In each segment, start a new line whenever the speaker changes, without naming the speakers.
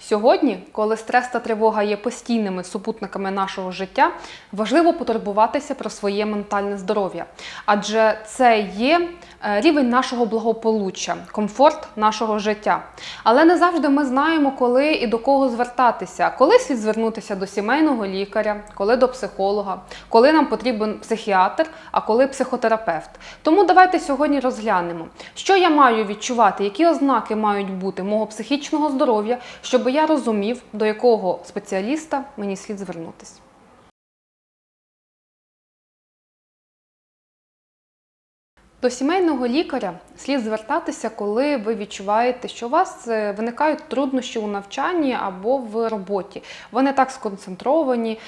Сьогодні, коли стрес та тривога є постійними супутниками нашого життя, важливо потурбуватися про своє ментальне здоров'я, адже це є е, рівень нашого благополуччя, комфорт нашого життя. Але не завжди ми знаємо, коли і до кого звертатися, коли слід звернутися до сімейного лікаря, коли до психолога, коли нам потрібен психіатр, а коли психотерапевт. Тому давайте сьогодні розглянемо, що я маю відчувати, які ознаки мають бути мого психічного здоров'я, щоб я розумів, до якого спеціаліста мені слід звернутися. До сімейного лікаря слід звертатися, коли ви відчуваєте, що у вас е, виникають труднощі у навчанні або в роботі. Ви не так сконцентровані, е,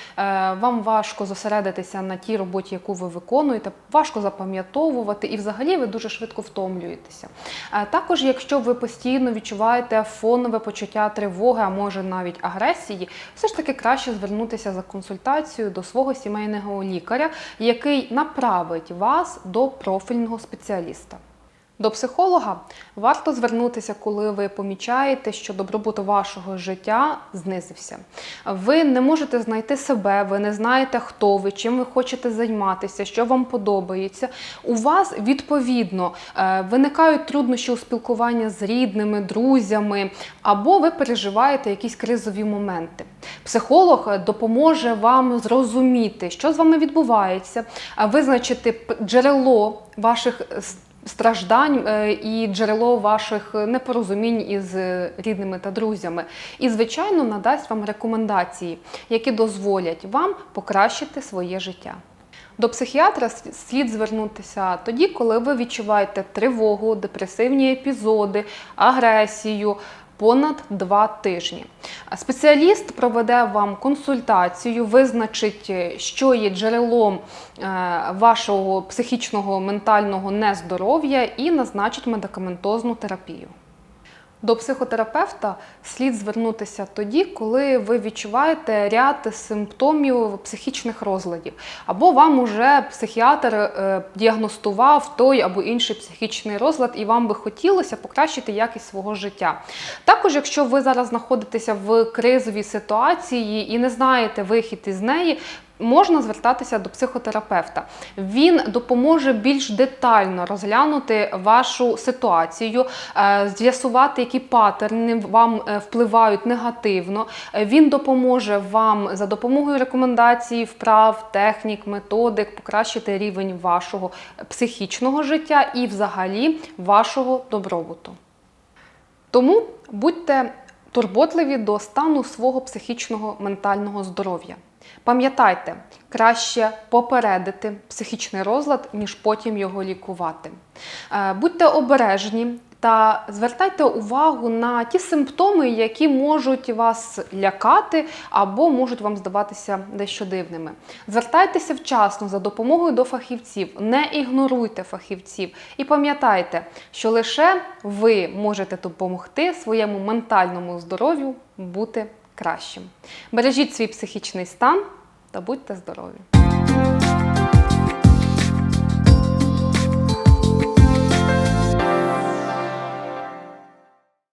вам важко зосередитися на тій роботі, яку ви виконуєте, важко запам'ятовувати, і взагалі ви дуже швидко втомлюєтеся. Е, Також, якщо ви постійно відчуваєте фонове почуття тривоги, а може навіть агресії, все ж таки краще звернутися за консультацією до свого сімейного лікаря, який направить вас до профільного спеціаліста. До психолога варто звернутися, коли ви помічаєте, що добробут вашого життя знизився. Ви не можете знайти себе, ви не знаєте, хто ви, чим ви хочете займатися, що вам подобається. У вас відповідно е, виникають труднощі у спілкуванні з рідними, друзями, або ви переживаєте якісь кризові моменти. Психолог допоможе вам зрозуміти, що з вами відбувається, визначити джерело ваших страждань е, і джерело ваших непорозумінь із е, рідними та друзями. І, звичайно, надасть вам рекомендації, які дозволять вам покращити своє життя. До психіатра слід звернутися тоді, коли ви відчуваєте тривогу, депресивні епізоди, агресію. Понад два тижні. Спеціаліст проведе вам консультацію, визначить, е, що є джерелом е, вашого психічного ментального нездоров'я і назначить медикаментозну терапію. До психотерапевта слід звернутися тоді, коли ви відчуваєте ряд симптомів психічних розладів, або вам уже психіатр е, діагностував той або інший психічний розлад, і вам би хотілося покращити якість свого життя. Також, якщо ви зараз знаходитеся в кризовій ситуації і не знаєте вихід із неї, можна звертатися до психотерапевта. Він допоможе більш детально розглянути вашу ситуацію, е, з'ясувати, які паттерни вам е, впливають негативно. Він допоможе вам за допомогою рекомендацій, вправ, технік, методик покращити рівень вашого психічного життя і, взагалі, вашого добробуту. Тому будьте турботливі до стану свого психічного ментального здоров'я. Пам'ятайте, краще попередити психічний розлад, ніж потім його лікувати. Е, Будьте обережні та звертайте увагу на ті симптоми, які можуть вас лякати або можуть вам здаватися дещо дивними. Звертайтеся вчасно за допомогою до фахівців, не ігноруйте фахівців і пам'ятайте, що лише ви можете допомогти своєму ментальному здоров'ю бути кращим. Бережіть свій психічний стан та будьте здорові!